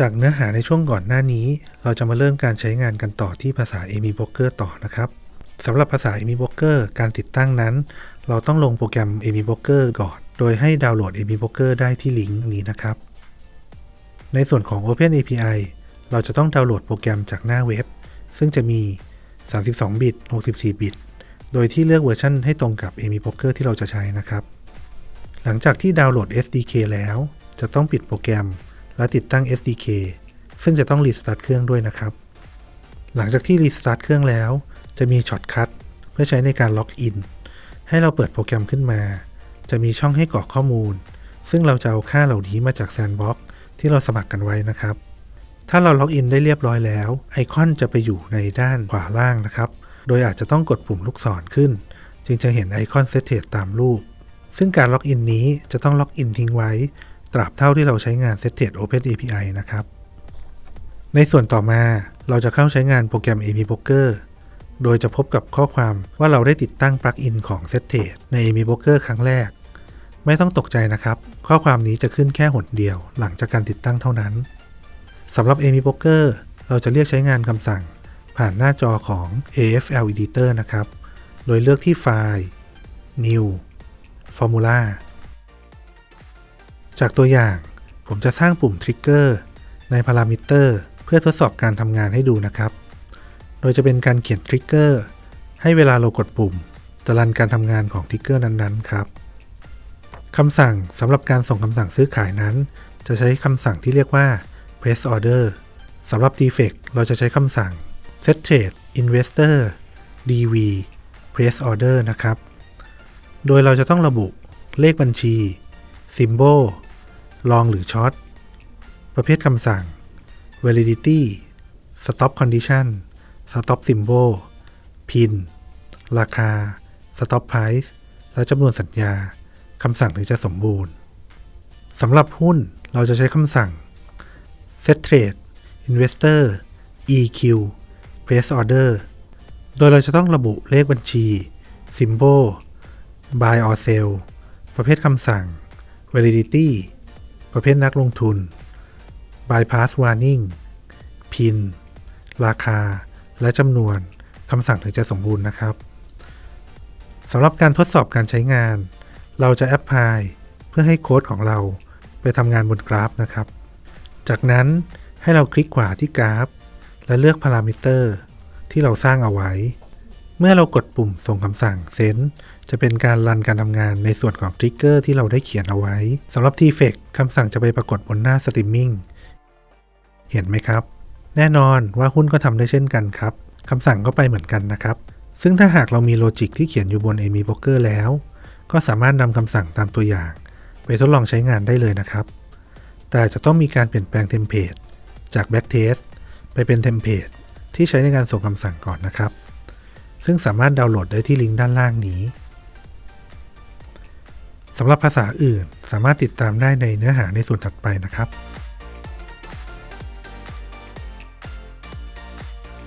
จากเนื้อหาในช่วงก่อนหน้านี้ เราจะมาเริ่มการใช้งานกันต่อที่ภาษา Amy Broker ต่อนะครับสำหรับภาษา Amy Broker การติดตั้งนั้น เราต้องลงโปรแกรม Amy Broker ก่อน โดยให้ดาวน์โหลด Amy Broker ได้ที่ลิงก์นี้นะครับ ในส่วนของ Open API เราจะต้องดาวน์โหลดโปรแกรมจากหน้าเว็บ ซึ่งจะมี 32 บิต 64 บิต โดยที่เลือกเวอร์ชันให้ตรงกับ Amy Broker ที่เราจะใช้นะครับ หลังจากที่ดาวน์โหลด SDK แล้ว จะต้องปิดโปรแกรม และติดตั้ง SDK ซึ่งจะต้องรีสตาร์ทเครื่องด้วยนะครับ หลังจากที่รีสตาร์ทเครื่องแล้ว จะมีช็อตคัทเพื่อใช้ในการล็อกอิน ให้เราเปิดโปรแกรมขึ้นมา จะมีช่องให้กรอกข้อมูล ซึ่งเราจะเอาค่าเหล่านี้มาจากแซนด์บ็อกที่เราสมัครกันไว้นะครับ ถ้าเราล็อกอินได้เรียบร้อยแล้ว ไอคอนจะไปอยู่ในด้านขวาล่างนะครับ โดยอาจจะต้องกดปุ่มลูกศรขึ้น จึงจะเห็นไอคอนเซตเทตตามรูป ซึ่งการล็อกอินนี้จะต้องล็อกอินทิ้งไว้ ตราบเท่าที่เราใช้งาน s e t t e d Open API นะครับ ในส่วนต่อมาเราจะเข้าใช้งานโปรแกรม Amy Broker โดยจะพบกับข้อความว่าเราได้ติดตั้งปลั๊กอินของ s e t t e d ใน Amy Broker ครั้งแรก ไม่ต้องตกใจนะครับ ข้อความนี้จะขึ้นแค่หนเดียว หลังจากการติดตั้งเท่านั้นสำหรับ Amy Broker เราจะเรียกใช้งานคำสั่ง ผ่านหน้าจอของ AFL Editor นะครับ โดยเลือกที่ไฟล์ New Formula จากตัวอย่าง ผมจะสร้างปุ่ม Trigger ในพารามิเตอร์เพื่อทดสอบการทำงานให้ดูนะครับ โดยจะเป็นการเขียน Trigger ให้เวลาเรากดปุ่มจะรันการทำงานของ Trigger นั้นๆครับคำสั่งสำหรับการส่งคำสั่งซื้อขายนั้น จะใช้คำสั่งที่เรียกว่า press order สำหรับ defect เราจะใช้คำสั่ง set trade investor dv press order นะครับ โดยเราจะต้องระบุเลขบัญชี symbol ลองหรือช็อต ประเภทคำสั่ง validity stop condition stop symbol pin ราคา stop price และจำนวนสัญญาคำสั่งถึงจะสมบูรณ์สำหรับหุ้นเราจะใช้คำสั่ง set trade investor eq place order โดยเราจะต้องระบุเลขบัญชี symbol buy or sell ประเภทคำสั่ง validity ประเภทนักลงทุน bypass warning pin ราคา และจำนวนคำสั่งถึงจะสมบูรณ์นะครับสำหรับการทดสอบการใช้งาน เราจะแอปพลายเพื่อให้โค้ดของเราไปทำงานบนกราฟนะครับ จากนั้นให้เราคลิกขวาที่กราฟ และเลือกพารามิเตอร์ที่เราสร้างเอาไว้ เมื่อเรากดปุ่มส่งคำสั่งเซน จะเป็นการรันการทำงานในส่วนของทริกเกอร์ที่เราได้เขียนเอาไว้สำหรับ t f e c คำสั่งจะไปปรากฏบนหน้าสตรีมมิ่งเห็นไหมครับ แน่นอนว่าหุ้นก็ทำได้เช่นกันครับคำสั่งก็ไปเหมือนกันนะครับ ซึ่งถ้าหากเรามีโลจิกที่เขียนอยู่บน Amy Broker แล้ว ก็สามารถนำคำสั่งตามตัวอย่าง ไปทดลองใช้งานได้เลยนะครับ แต่จะต้องมีการเปลี่ยนแปลงเทมเพลตจาก Backtest ไปเป็นเทมเพลตที่ใช้ในการส่งคำสั่งก่อนนะครับ ซึ่งสามารถดาวน์โหลดได้ที่ลิงก์ด้านล่างนี้ สำหรับภาษาอื่นสามารถติดตามได้ในเนื้อหาในส่วนถัดไปนะครับ